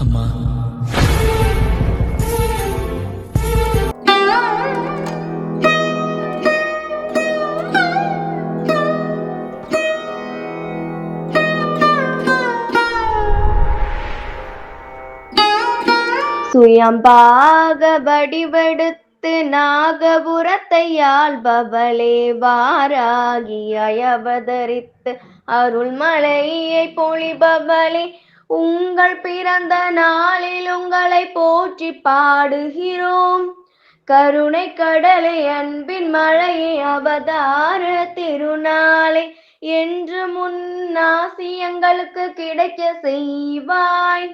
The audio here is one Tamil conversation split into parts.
அம்மா. சுயம்பாக வடிவெடுத்து நாகபுரத்தை ஆள்பவளே வாராகி அயவதரித்து அருள்மலையை பொழிபவளே உங்கள் பிறந்த நாளில் உங்களை போற்றி பாடுகிறோம். கருணை கடலை அன்பின் மழையை அவதார திருநாளை என்று முன்னாசி எங்களுக்கு கிடைக்க செய்வாய்.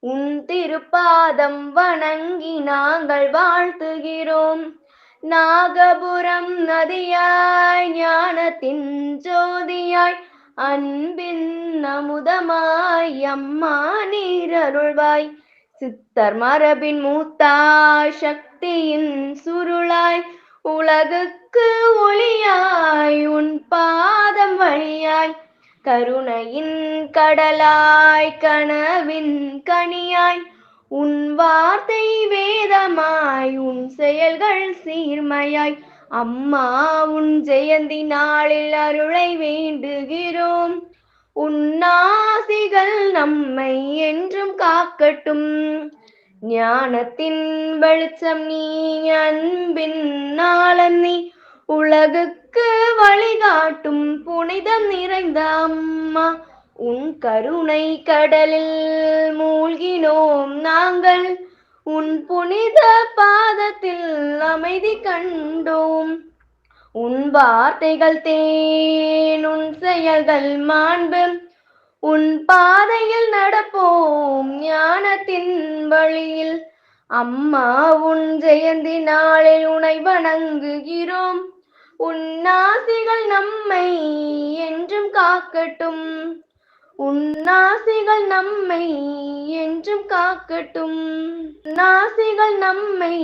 உன் திருப்பாதம் வணங்கி நாங்கள் வாழ்த்துகிறோம். நாகபுரம் நதியாய் ஞானத்தின் அன்பின் அமுதமாய் அம்மா நீரருள்வாய் சித்தர் மரபின் மூத்தா சக்தியின் சுருளாய். உலகுக்கு ஒளியாய் உன் பாதம் வழியாய். கருணையின் கடலாய் கனவின் கனியாய். உன் வார்த்தை வேதமாய் உன் செயல்கள் சீர்மையாய். அம்மா உன் ஜெயந்தி நாளில் அருளை வேண்டுகிறோம். உன்னாசிகள் நம்மை என்றும் காக்கட்டும். ஞானத்தின் வெளிச்சம் நீ அன்பின் நாளன் நீ உலகுக்கு வழிகாட்டும் புனிதம் நிறைந்த அம்மா. உன் கருணை கடலில் மூழ்கினோம் நாங்கள். உன் புனித பாதத்தில் அமைதி கண்டோம். உன் வார்த்தைகள் தேன் உன் செயல்கள் மாண்பு. உன் பாதையில் நடப்போம் ஞானத்தின் வழியில். அம்மா உன் ஜெயந்தி நாளில் உனை வணங்குகிறோம். உன் நாசிகள் நம்மை என்றும் காக்கட்டும். உன்னாசிகள் நம்மை என்றும் காக்கட்டும். நாசிகள் நம்மை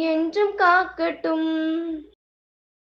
என்றும் காக்கட்டும்.